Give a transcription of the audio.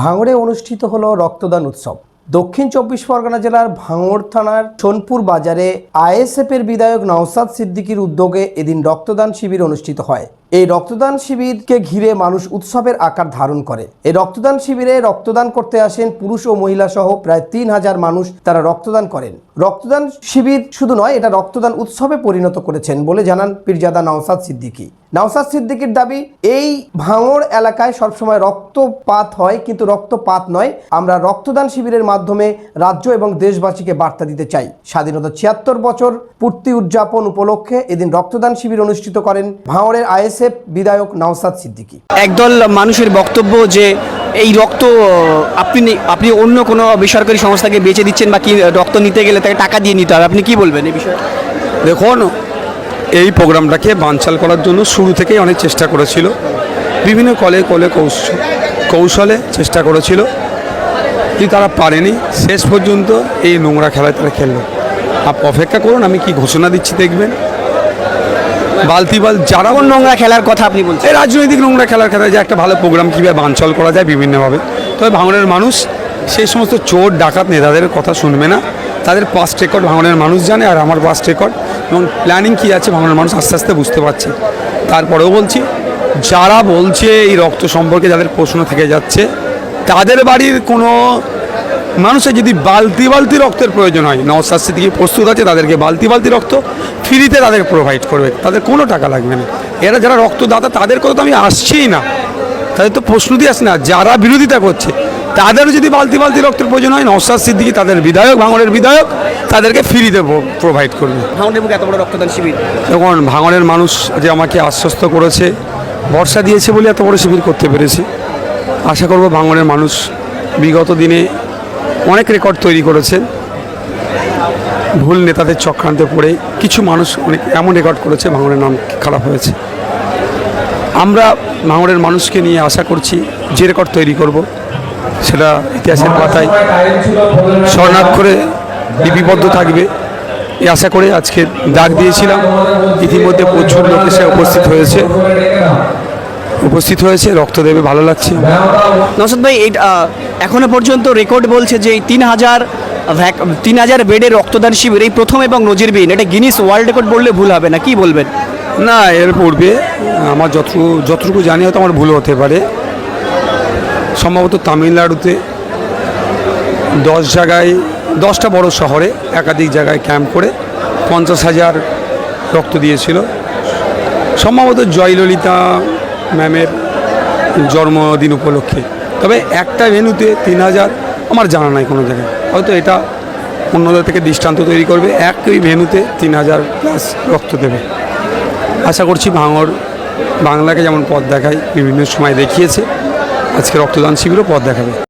ভাঙড়ে অনুষ্ঠিত হলো রক্তদান উৎসব। দক্ষিণ চব্বিশ পরগনা জেলার ভাঙড় থানার সোনপুর বাজারে আইএসএফ এর বিধায়ক নওসাদ সিদ্দিকীর উদ্যোগে এদিন রক্তদান শিবির অনুষ্ঠিত হয়। এই রক্তদান শিবিরকে ঘিরে মানুষ উৎসবের আকার ধারণ করে। এই রক্তদান শিবিরে রক্তদান করতে আসেন পুরুষ ও মহিলা সহ প্রায় তিন হাজার মানুষ তারা রক্তদান করেন। রক্তদান শিবির শুধু নয়, এটা রক্তদান উৎসবে পরিণত করেছেন বলে জানান পীরজাদা নওসাদ সিদ্দিকী। নওসাদ সিদ্দিকীর দাবি এই ভাঙড় এলাকায় সবসময় রক্তপাত হয় কিন্তু রক্তপাত নয়। আমরা রক্তদান শিবিরের মাধ্যমে রাজ্য এবং দেশবাসীকে বার্তা দিতে চাই। স্বাধীনতা ছিয়াত্তর বছর পূর্তি উদযাপন উপলক্ষে এদিন রক্তদান শিবির অনুষ্ঠিত করেন ভাঙড়ের আইএসএফ বিধায়ক নওসাদ সিদ্দিকী। একদল মানুষের বক্তব্য যে এই রক্ত আপনি আপনি অন্য কোনো বেসরকারি সংস্থাকে বেচে দিচ্ছেন বা কি রক্ত নিতে গেলে তাকে টাকা দিয়ে নিতে হবে আপনি কি বলবেন এই বিষয়ে? দেখুন এই প্রোগ্রামটাকে বানচাল করার জন্য শুরু থেকেই অনেক চেষ্টা করেছিল। বিভিন্ন কলে কলে কৌশল কৌশলে চেষ্টা করেছিল। কিন্তু তারা পারেনি। শেষ পর্যন্ত এই নোংরা খেলায় তারা খেললো। আপ অপেক্ষা করুন আমি কি ঘোষণা দিচ্ছি দেখবেন। বালতি বাল যারা নোংরা খেলার কথা আপনি বলছেন? এই রাজনৈতিক নোংরা খেলার খেলা যে একটা ভালো প্রোগ্রাম কীভাবে বানচল করা যায় বিভিন্নভাবে। তবে ভাঙনের মানুষ সেই সমস্ত চোর ডাকাত নেতাদের কথা শুনবে না। তাদের পাস্ট রেকর্ড ভাঙনের মানুষ জানে আর আমার পাস্ট রেকর্ড এবং প্ল্যানিং কী আছে ভাঙনের মানুষ আস্তে আস্তে বুঝতে পারছে। তারপরেও বলছি, যারা বলছে এই রক্ত সম্পর্কে যাদের প্রশ্ন থেকে যাচ্ছে, তাদের বাড়ির কোনো মানুষের যদি বালতি বালতি রক্তের প্রয়োজন হয় নওসাদ থেকে প্রস্তুত আছে তাদেরকে বালতি বালতি রক্ত ফ্রিতে তাদের প্রোভাইড করবে। তাদের কোনো টাকা লাগবে না। এরা যারা রক্তদাতা, তাদের কথা তো আমি আসছিই না। তাদের তো প্রশ্ন দিয়ে আসে না। যারা বিরোধিতা করছে তাদেরও যদি বালতি বালতি রক্তের প্রয়োজন হয় নওসাদ সিদ্দিকি তাদের বিধায়ক ভাঙড়ের বিধায়ক তাদেরকে ফ্রিতে প্রোভাইড করবে। ভাঙনের বুকে এত বড় রক্তদান শিবির? তখন ভাঙড়ের মানুষ যে আমাকে আশ্বস্ত করেছে ভরসা দিয়েছে বলে এত বড় শিবির করতে পেরেছি। আশা করব ভাঙড়ের মানুষ বিগত দিনে অনেক রেকর্ড তৈরি করেছেন ভুল নেতাদের চক্রান্তে পড়ে কিছু মানুষ অনেক এমন রেকর্ড করেছে ভাঙড়ের নাম খারাপ হয়েছে। আমরা ভাঙড়ের মানুষকে নিয়ে আশা করছি যে রেকর্ড তৈরি করব। সেটা ইতিহাসের পাতায় স্বর্ণাক্ষরে লিপিবদ্ধ থাকবে। এই আশা করে আজকে ডাক দিয়েছিলাম। ইতিমধ্যে প্রচুর লোক এসে উপস্থিত হয়েছে। উপস্থিত হয়েছে রক্ত দেবে ভালো লাগছে। নসদ ভাই এখনও পর্যন্ত রেকর্ড বলছে যে এই তিন হাজার তিন হাজার বেডের রক্তদান শিবির এই প্রথম এবং নজিরবিহীন এটা গিনিস ওয়ার্ল্ড রেকর্ড বললে ভুল হবে না? কি বলবেন? না এর পূর্বে আমার যতটুকু যতটুকু জানি হয়তো আমার ভুল হতে পারে। সম্ভবত তামিলনাড়ুতে দশ জায়গায়, দশটা বড় শহরে একাধিক জায়গায় ক্যাম্প করে পঞ্চাশ হাজার রক্ত দিয়েছিল। সম্ভবত জয়ললিতা ম্যামের জন্মদিন উপলক্ষে। তবে একটা ভেন্যুতে তিন হাজার, আমার জানা নাই কোনো জায়গায়। হয়তো এটা অন্যদের থেকে দৃষ্টান্ত তৈরি করবে, একই ভেন্যুতে তিন হাজার প্লাস রক্ত দেবে। আশা করছি ভাঙর বাংলাকে যেমন পথ দেখায়, বিভিন্ন সময় দেখিয়েছে। আজকে রক্তদান শিবিরও পথ দেখাবে।